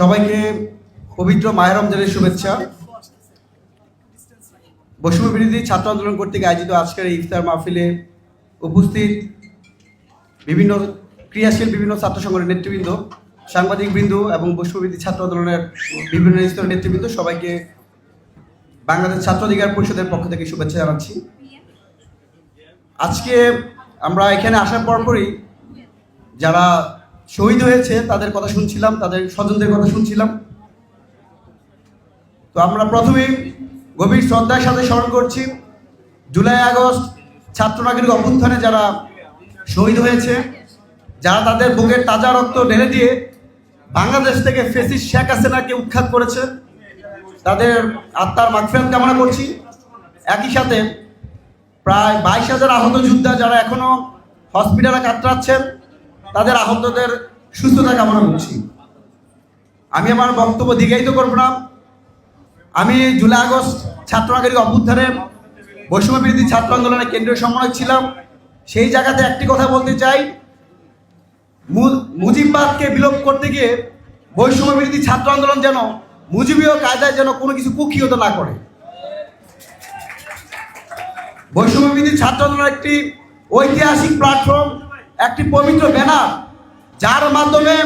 সবাইকে পবিত্র মায়ের রমজানের শুভেচ্ছা। বৈষম্য বিরোধী ছাত্র আন্দোলন কর্তৃক আয়োজিত আজকের এই ইফতার মাহফিলে উপস্থিত বিভিন্ন ক্রিয়াশীল বিভিন্ন ছাত্র সংগঠনের নেতৃবৃন্দ, সাংবাদিক বৃন্দ এবং বিরোধী ছাত্র আন্দোলনের বিভিন্ন স্তরের নেতৃবৃন্দ, সবাইকে বাংলাদেশ ছাত্র অধিকার পরিষদের পক্ষ থেকে শুভেচ্ছা জানাচ্ছি। আজকে আমরা এখানে আসার পরপরই যারা শহীদ হয়েছে, তাদের কথা শুনছিলাম, তাদের স্বজনদের কথা শুনছিলাম। তো আমরা প্রথমেই গভীর শ্রদ্ধার সাথে স্মরণ করছি, জুলাই আগস্ট ছাত্র নাগরিক অভ্যুত্থানে যারা শহীদ হয়েছে, যারা তাদের বুকের তাজা রক্ত ঢেলে দিয়ে বাংলাদেশ থেকে ফেসিস শেখ হাসিনাকে উৎখাত করেছে, তাদের আত্মার মাগফিরাত কামনা করছি। একই সাথে প্রায় বাইশ হাজার আহত যোদ্ধা যারা এখনও হসপিটালে কাতরাচ্ছেন তাদের আহতদের সুস্থতা কামনা করছি। আমি আমার বক্তব্য দীর্ঘায়িত করব না। আমি জুলাই আগস্ট ছাত্র নাগরিক বৈষম্য বিরোধী ছাত্র আন্দোলনের কেন্দ্রীয় সমন্বয়ক ছিলাম। সেই জায়গাতে একটি কথা বলতে চাই। মুজিববাদকে বিলোপ করতে গিয়ে বৈষম্য বিরোধী ছাত্র আন্দোলন যেন মুজিবীয় কায়দায় যেন কোনো কিছু কুক্ষিগত না করে। বৈষম্য বিরোধী ছাত্র আন্দোলন একটি ঐতিহাসিক প্ল্যাটফর্ম একটি পবিত্র ব্যানার, যার মাধ্যমে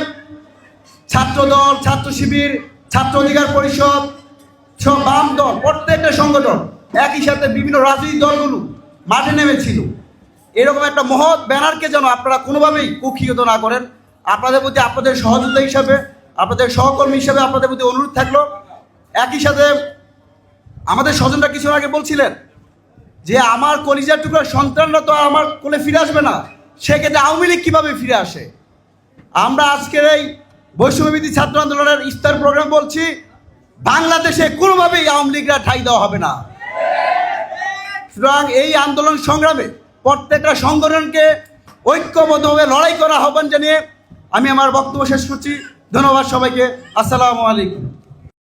ছাত্রদল, ছাত্র শিবির, ছাত্র অধিকার পরিষদ, সব বাম দল, প্রত্যেকটা সংগঠন একই সাথে বিভিন্ন রাজনৈতিক দলগুলো মাঠে নেমেছিল। এরকম একটা মহৎ ব্যানারকে যেন আপনারা কোনোভাবেই কুক্ষিগত না করেন। আপনাদের প্রতি আপনাদের সহযোগিতা হিসাবে, আপনাদের সহকর্মী হিসাবে আপনাদের প্রতি অনুরোধ থাকল। একই সাথে আমাদের স্বজনরা কিছু আগে বলছিলেন যে, আমার কলিজার টুকরা সন্তানরা তো আমার কোলে ফিরে আসবে না। সেক্ষেত্রে আওয়ামী লীগ কীভাবে ফিরে আসে? আমরা আজকের এই বৈষম্যবিধি ছাত্র আন্দোলনের ইফতার প্রোগ্রাম বলছি, বাংলাদেশে কোনোভাবেই আওয়ামী লীগরা ঠাই দেওয়া হবে না। সুতরাং এই আন্দোলন সংগ্রামে প্রত্যেকটা সংগঠনকে ঐক্যবদ্ধভাবে লড়াই করা আহ্বান জানিয়ে আমি আমার বক্তব্য শেষ করছি। ধন্যবাদ সবাইকে। আসসালামু আলাইকুম।